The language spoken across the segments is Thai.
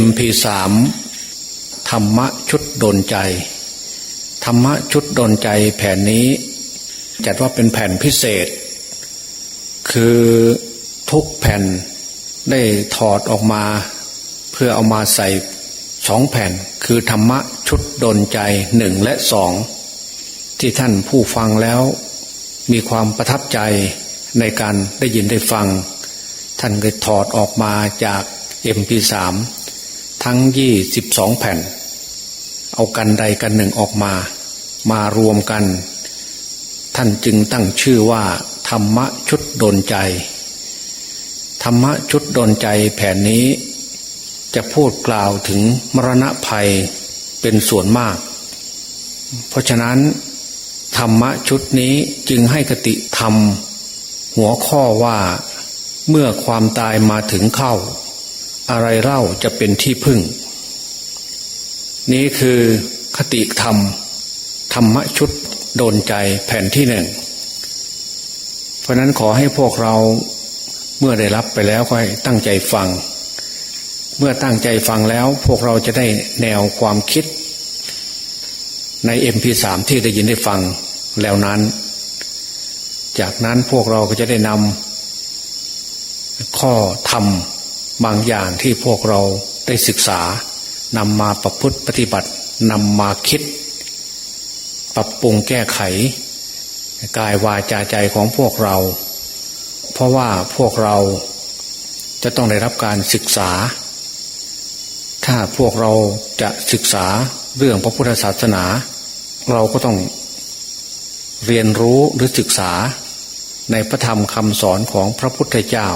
MP3 ธรรมะชุดโดนใจ ธรรมะชุดโดนใจแผ่นนี้จัดว่าเป็นแผ่นพิเศษ คือทุกแผ่นได้ถอดออกมา เพื่อเอามาใส่สองแผ่น คือธรรมะชุดโดนใจหนึ่งและสองที่ท่านผู้ฟังแล้ว มีความประทับใจในการได้ยินได้ฟัง ท่านก็ถอดออกมาจาก MP3 ทั้งยี่สิบสองแผ่น เอากันใดกันหนึ่งออกมา มารวมกัน ท่านจึงตั้งชื่อว่า ธรรมะชุดโดนใจ ธรรมะชุดโดนใจแผ่นนี้ จะพูดกล่าวถึงมรณะภัยเป็นส่วนมาก เพราะฉะนั้น ธรรมะชุดนี้จึงให้กติธรรม หัวข้อว่าเมื่อความตายมาถึงเข้า อะไรเล่าจะเป็นที่พึ่ง นี้คือคติธรรม ธรรมชุดโดนใจแผ่นที่หนึ่ง เพราะนั้นขอให้พวกเราเมื่อได้รับไปแล้วก็ให้ตั้งใจฟัง เมื่อตั้งใจฟังแล้วพวกเราจะได้แนวความคิด ใน MP3 ที่ได้ยินได้ฟังแล้วนั้น จากนั้นพวกเราก็จะได้นำข้อธรรม บางอย่างที่พวกเราได้ศึกษานำมาประพฤติปฏิบัตินำมาคิด ปรับปรุงแก้ไข กายวาจาใจของพวกเรา เพราะว่าพวกเราจะต้องได้รับการศึกษา ถ้าพวกเราจะศึกษาเรื่องพระพุทธศาสนา เราก็ต้องเรียนรู้หรือศึกษาในพระธรรมคำสอนของพระพุทธเจ้า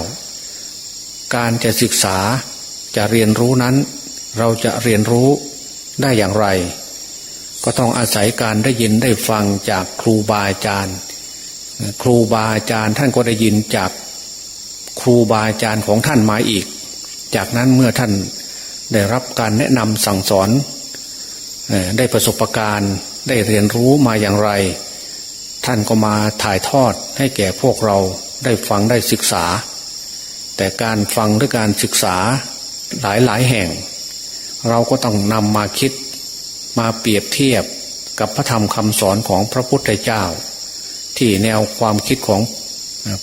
การจะศึกษาจะเรียนรู้นั้น เราจะเรียนรู้ได้อย่างไร ก็ต้องอาศัยการได้ยินได้ฟังจากครูบาอาจารย์ ครูบาอาจารย์ท่านก็ได้ยินจากครูบาอาจารย์ของท่านมาอีก จากนั้นเมื่อท่านได้รับการแนะนำสั่งสอน ได้ประสบการณ์ได้เรียนรู้มาอย่างไร ท่านก็มาถ่ายทอดให้แก่พวกเราได้ฟังได้ศึกษา แต่การฟังหรือการศึกษาหลายหลายแห่ง เราก็ต้องนำมาคิดมาเปรียบเทียบกับพระธรรมคำสอนของพระพุทธเจ้า ที่แนวความคิดของ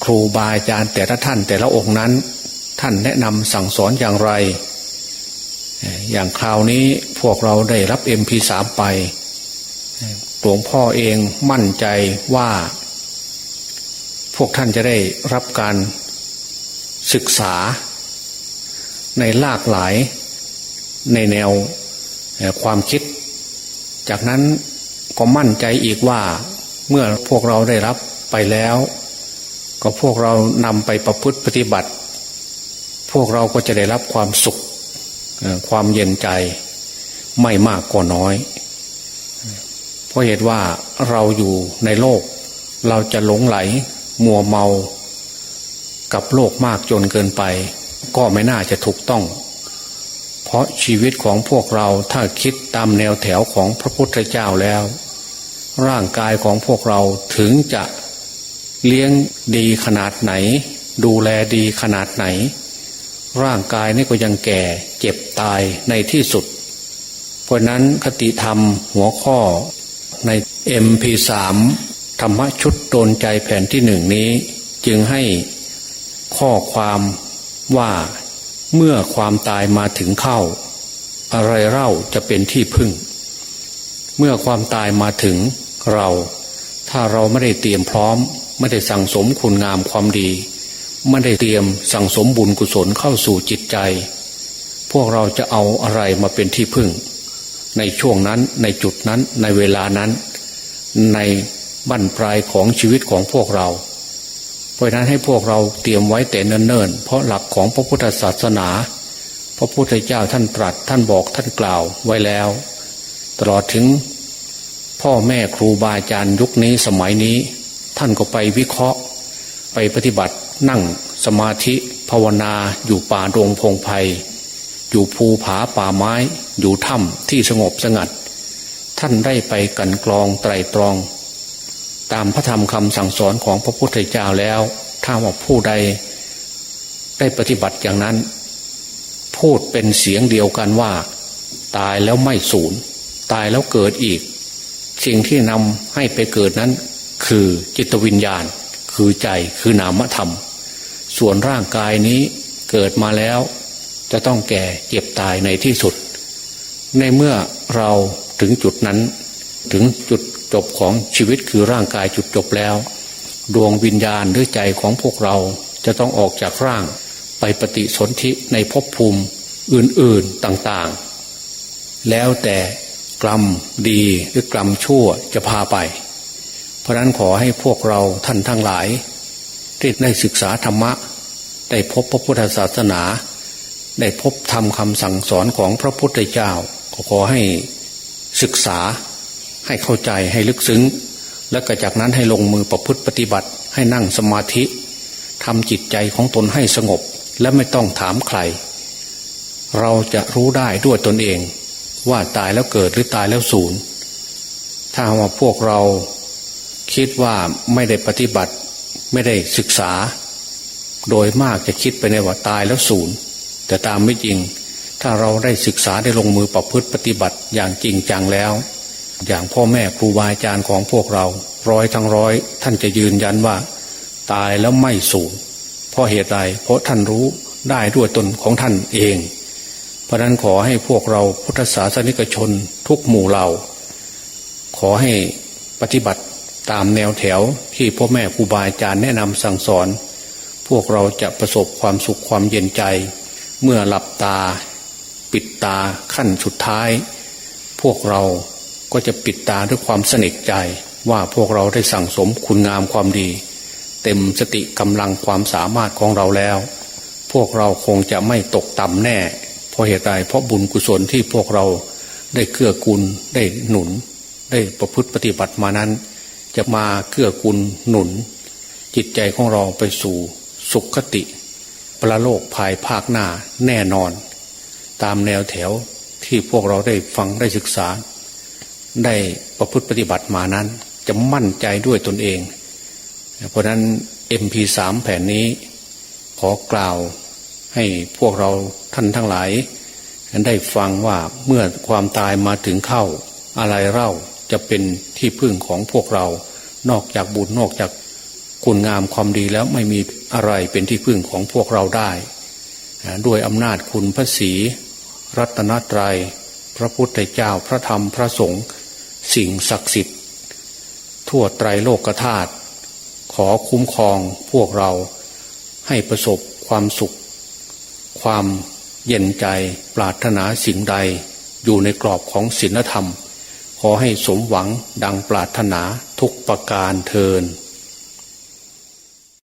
ครูบาอาจารย์แต่ละท่านแต่ละองค์นั้น ท่านแนะนำสั่งสอนอย่างไร อย่างคราวนี้พวกเราได้รับ MP3 ไปหลวงพ่อเองมั่นใจว่า พวกท่านจะได้รับการ ศึกษา ในหลากหลายในแนวความคิด จากนั้นก็มั่นใจอีกว่าเมื่อพวกเราได้รับไปแล้ว ก็พวกเรานำไปประพฤติปฏิบัติ พวกเราก็จะได้รับความสุขความเย็นใจไม่มากก็น้อย เพราะเหตุว่าเราอยู่ในโลก เราจะหลงไหล มัวเมา กับโลกมากจนเกินไป ก็ไม่น่าจะถูกต้อง เพราะชีวิตของพวกเราถ้าคิดตามแนวแถวของพระพุทธเจ้าแล้ว ร่างกายของพวกเราถึงจะเลี้ยงดีขนาดไหน ดูแลดีขนาดไหน ร่างกายนี่ก็ยังแก่เจ็บตายในที่สุด เพราะนั้นคติธรรมหัวข้อใน MP3 ธรรมชุดโดนใจแผ่นที่หนึ่งนี้ จึงให้ ข้อความว่าเมื่อความตายมาถึงเข้า อะไรเล่าจะเป็นที่พึ่ง เมื่อความตายมาถึงเรา ถ้าเราไม่ได้เตรียมพร้อม ไม่ได้สั่งสมคุณงามความดี ไม่ได้เตรียมสั่งสมบุญกุศลเข้าสู่จิตใจ พวกเราจะเอาอะไรมาเป็นที่พึ่ง ในช่วงนั้นในจุดนั้นในเวลานั้น ในบั้นปลายของชีวิตของพวกเรา เพราะนั้นให้พวกเราเตรียมไว้แต่เนิ่นๆ เพราะหลักของพระพุทธศาสนา พระพุทธเจ้าท่านตรัสท่านบอกท่านกล่าวไว้แล้ว ตลอดถึงพ่อแม่ครูบาอาจารย์ยุคนี้สมัยนี้ ท่านก็ไปวิเคราะห์ ไปปฏิบัตินั่งสมาธิภาวนาอยู่ป่าดงพงไพ่อยู่ภูผาป่าไม้ อยู่ถ้ำที่สงบสงัด ท่านได้ไปกันกรองไตรตรอง ตามพระธรรมคำสั่งสอนของพระพุทธเจ้าแล้ว ถ้าว่าผู้ใดได้ปฏิบัติอย่างนั้น พูดเป็นเสียงเดียวกันว่า ตายแล้วไม่สูญตายแล้วเกิดอีก สิ่งที่นำให้ไปเกิดนั้น คือจิตวิญญาณ คือใจคือนามธรรม ส่วนร่างกายนี้เกิดมาแล้ว จะต้องแก่เจ็บตายในที่สุด ในเมื่อเราถึงจุดนั้น ถึงจุด จบของชีวิตคือร่างกายจุดจบแล้ว ดวงวิญญาณหรือใจของพวกเราจะต้องออกจากร่างไปปฏิสนธิในภพภูมิอื่นๆต่างๆ แล้วแต่กรรมดีหรือกรรมชั่วจะพาไป เพราะนั้นขอให้พวกเราท่านทั้งหลายที่ได้ศึกษาธรรมะ ได้พบพระพุทธศาสนา ได้พบธรรมคำสั่งสอนของพระพุทธเจ้า ขอให้ศึกษา ให้เข้าใจให้ลึกซึ้ง แล้วก็จากนั้นให้ลงมือประพฤติปฏิบัติ ให้นั่งสมาธิทำจิตใจของตนให้สงบ และไม่ต้องถามใคร เราจะรู้ได้ด้วยตนเอง ว่าตายแล้วเกิดหรือตายแล้วสูญถ้าว่าพวกเราคิดว่าไม่ได้ปฏิบัติไม่ได้ศึกษา โดยมากจะคิดไปในว่าตายแล้วสูญแต่ตามไม่จริง ถ้าเราได้ศึกษาได้ลงมือประพฤติปฏิบัติอย่างจริงจังแล้ว อย่างพ่อแม่ครูบาอาจารย์ของพวกเรา ร้อยทั้งร้อย ท่านจะยืนยันว่า ตายแล้วไม่สูญเพราะเหตุใดเพราะท่านรู้ได้ด้วยตนของท่านเอง เพราะนั้นขอให้พวกเราพุทธศาสนิกชนทุกหมู่เหล่า ขอให้ปฏิบัติตามแนวแถวที่พ่อแม่ครูบาอาจารย์แนะนำสั่งสอน พวกเราจะประสบความสุขความเย็นใจ เมื่อหลับตา ปิดตาขั้นสุดท้าย พวกเรา ก็จะปิดตาด้วยความสนิทใจว่าพวกเราได้สั่งสมคุณงามความดี เต็มสติกำลังความสามารถของเราแล้ว พวกเราคงจะไม่ตกต่ำแน่ เพราะเหตุใดเพราะบุญกุศลที่พวกเราได้เกื้อกูลได้หนุน ได้ประพฤติปฏิบัติมานั้น จะมาเกื้อกูลหนุน จิตใจของเราไปสู่สุขคติ ประโลกภายภาคหน้าแน่นอน ตามแนวแถวที่พวกเราได้ฟังได้ศึกษา ได้ประพฤติปฏิบัติมานั้น จะมั่นใจด้วยตนเอง เพราะนั้น MP3 แผ่นนี้ ขอกล่าวให้พวกเราท่านทั้งหลายได้ฟังว่าเมื่อความตายมาถึงเข้า อะไรเล่าจะเป็นที่พึ่งของพวกเรา นอกจากบุญนอกจากคุณงามความดีแล้วไม่มีอะไรเป็นที่พึ่งของพวกเราได้ ด้วยอำนาจคุณพระศีรัตนตรยัย พระพุทธเจ้าพระธรรมพระสงฆ์ สิ่งศักดิ์สิทธิ์ ทั่วไตรโลกธาตุขอคุ้มครองพวกเราให้ประสบความสุข ความเย็นใจปรารถนาสิ่งใด อยู่ในกรอบของศีลธรรม ขอให้สมหวังดังปรารถนาทุกประการเทิน